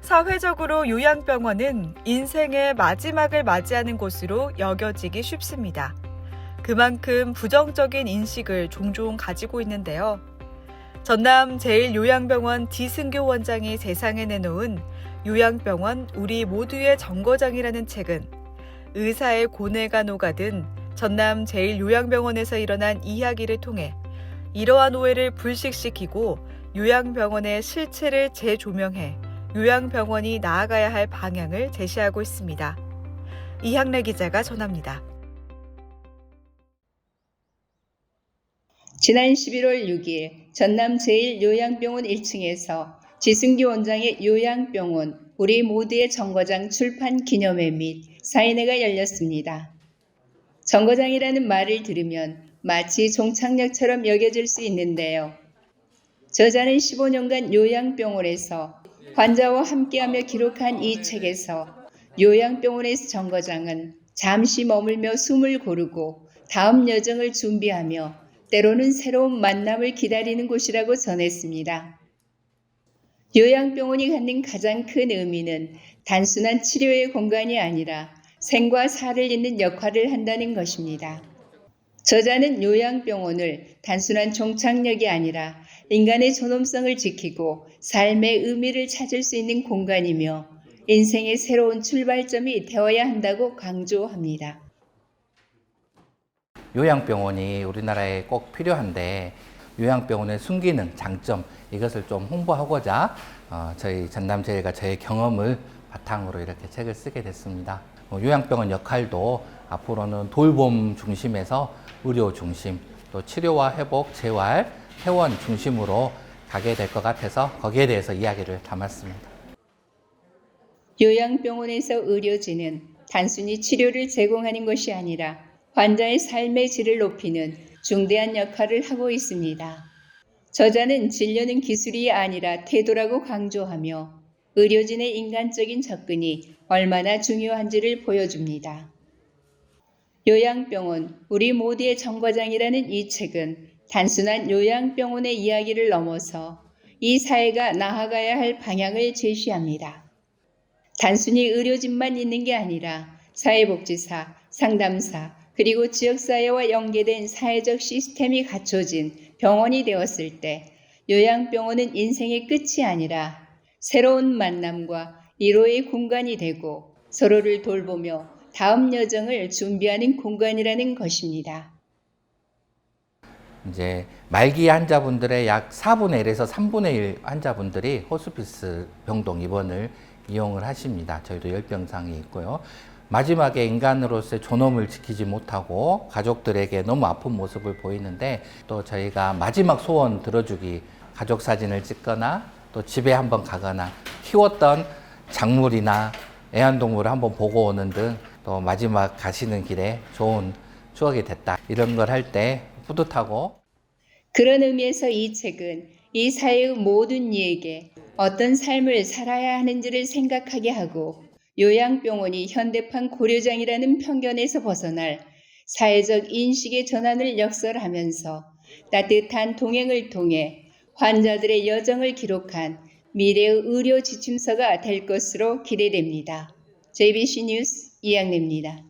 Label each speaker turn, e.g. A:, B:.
A: 사회적으로 요양병원은 인생의 마지막을 맞이하는 곳으로 여겨지기 쉽습니다. 그만큼 부정적인 인식을 종종 가지고 있는데요. 전남 제1요양병원 디승교 원장이 세상에 내놓은 요양병원 우리 모두의 정거장이라는 책은 의사의 고뇌가 녹아든 전남 제1요양병원에서 일어난 이야기를 통해 이러한 오해를 불식시키고 요양병원의 실체를 재조명해 요양병원이 나아가야 할 방향을 제시하고 있습니다. 이향래 기자가 전합니다.
B: 지난 11월 6일 전남 제1요양병원 1층에서 지승기 원장의 요양병원 우리 모두의 정거장 출판 기념회 및 사인회가 열렸습니다. 정거장이라는 말을 들으면 마치 종착역처럼 여겨질 수 있는데요. 저자는 15년간 요양병원에서 환자와 함께하며 기록한 이 책에서 요양병원에서 정거장은 잠시 머물며 숨을 고르고 다음 여정을 준비하며 때로는 새로운 만남을 기다리는 곳이라고 전했습니다. 요양병원이 갖는 가장 큰 의미는 단순한 치료의 공간이 아니라 생과 사를 잇는 역할을 한다는 것입니다. 저자는 요양병원을 단순한 종착역이 아니라 인간의 존엄성을 지키고 삶의 의미를 찾을 수 있는 공간이며 인생의 새로운 출발점이 되어야 한다고 강조합니다.
C: 요양병원이 우리나라에 꼭 필요한데 요양병원의 숨기는 장점 이것을 좀 홍보하고자 어, 저희 전남제일과 저의 경험을 바탕으로 이렇게 책을 쓰게 됐습니다. 어, 요양병원 역할도 앞으로는 돌봄 중심에서 의료 중심, 또 치료와 회복, 재활, 회원 중심으로 가게 될 것 같아서 거기에 대해서 이야기를 담았습니다.
B: 요양병원에서 의료진은 단순히 치료를 제공하는 것이 아니라 환자의 삶의 질을 높이는 중대한 역할을 하고 있습니다. 저자는 진료는 기술이 아니라 태도라고 강조하며 의료진의 인간적인 접근이 얼마나 중요한지를 보여줍니다. 요양병원, 우리 모두의 정거장이라는 이 책은 단순한 요양병원의 이야기를 넘어서 이 사회가 나아가야 할 방향을 제시합니다. 단순히 의료진만 있는 게 아니라 사회복지사, 상담사, 그리고 지역사회와 연계된 사회적 시스템이 갖춰진 병원이 되었을 때 요양병원은 인생의 끝이 아니라 새로운 만남과 이로의 공간이 되고 서로를 돌보며 다음 여정을 준비하는 공간이라는 것입니다.
C: 이제 말기 환자분들의 약 4분의 1에서 3분의 1 환자분들이 호스피스 병동 입원을 이용을 하십니다. 저희도 열병상이 있고요. 마지막에 인간으로서의 존엄을 지키지 못하고 가족들에게 너무 아픈 모습을 보이는데 또 저희가 마지막 소원 들어주기 가족 사진을 찍거나 또 집에 한번 가거나 키웠던 작물이나 애완동물을 한번 보고 오는 등 또 마지막 가시는 길에 좋은 추억이 됐다. 이런 걸 할 때 뿌듯하고
B: 그런 의미에서 이 책은 이 사회의 모든 이에게 어떤 삶을 살아야 하는지를 생각하게 하고 요양병원이 현대판 고려장이라는 편견에서 벗어날 사회적 인식의 전환을 역설하면서 따뜻한 동행을 통해 환자들의 여정을 기록한 미래의 의료 지침서가 될 것으로 기대됩니다. JBC 뉴스 이양래입니다.